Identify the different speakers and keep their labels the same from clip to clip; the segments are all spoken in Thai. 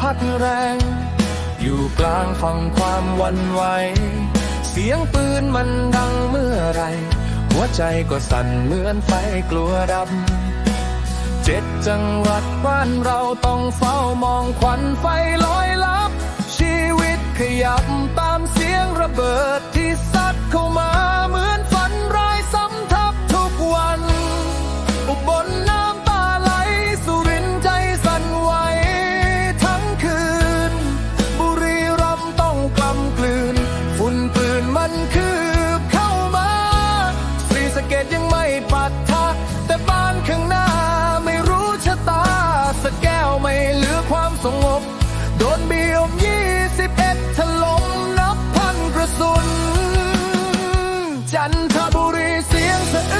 Speaker 1: พัดแรง อยู่กลางฝั่งความวันไหว เสียงปืนมันดังเมื่อไร หัวใจก็สั่นเหมือนไฟกลัวดำเจ็ดจังหวัดบ้านเราต้องเฝ้ามองควันไฟลอยลับ ชีวิตขยับตามเสียงระเบิดที่ซัดเข้ามา บุรีเสียงสะอื้น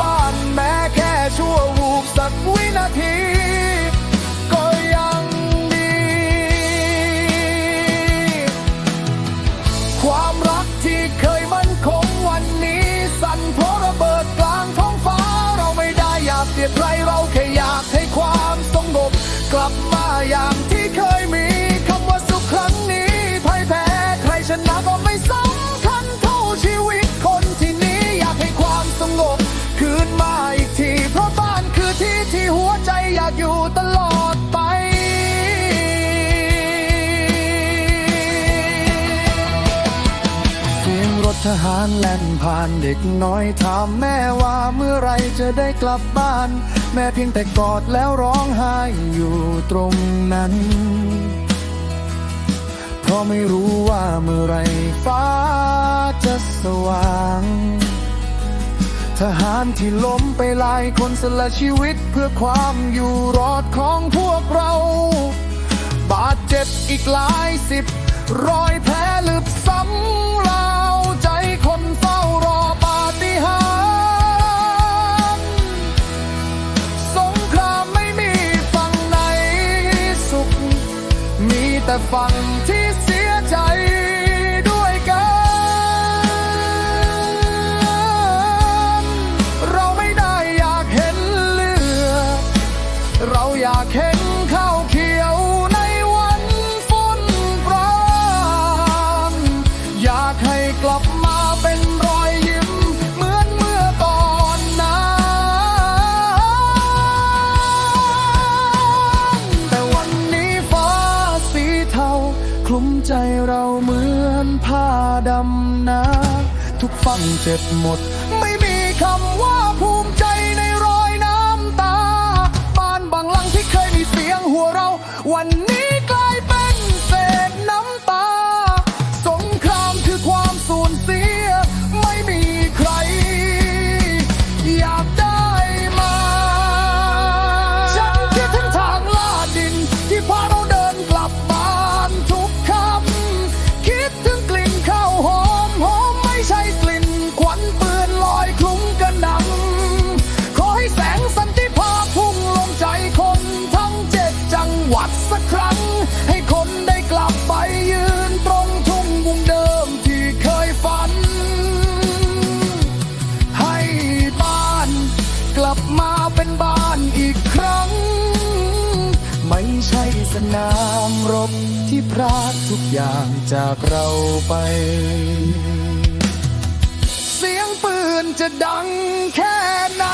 Speaker 1: บ้านแม้แค่ชั่ววูบสักวินาทีก็ยังดี ความรักที่เคยมั่นคงวันนี้สั่นเพราะระเบิดกลางท้องฟ้าเราไม่ได้อยากเกลียดใครเราแค่อยากให้ความสงบกลับมาอย่าง หารแล่นผ่านเด็กน้อยถามแม่ว่าเมื่อไรจะได้กลับบ้าน แม่เพียงแต่กอดแล้วร้องไห้อยู่ตรงนั้น เพราะไม่รู้ว่าเมื่อไรฟ้าจะสว่างทหารที่ล้มไปหลายคนสละชีวิตเพื่อความอยู่รอดของพวกเรา บาดเจ็บอีกหลายสิบรอยแผลลึก แต่ฝั่งที่เสียใจด้วยกัน เราไม่ได้อยากเห็นเลือดเราอยากเห็น ทุกฝั่งเจ็บหมด ไม่มีคำว่าภูมิใจในรอยน้ำตา บ้านบางหลังที่เคยมีเสียงหัวเราวัน วัดสักครั้ง ให้คนได้กลับไปยืนตรงทุ่งมุมเดิมที่เคยฝัน ให้บ้านกลับมาเป็นบ้านอีกครั้ง ไม่ใช่สนามรบที่พรากทุกอย่างจากเราไป เสียงปืนจะดังแค่ไหน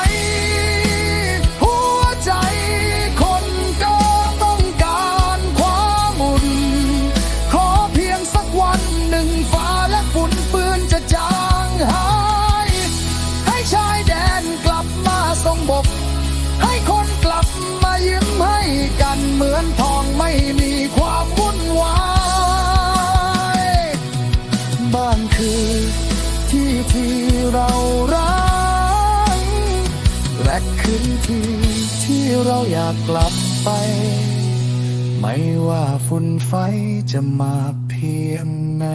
Speaker 1: กคืนที่ที่เราอยากกลับไป ไม่ว่าฝุ่นไฟจะมาเพียงไหน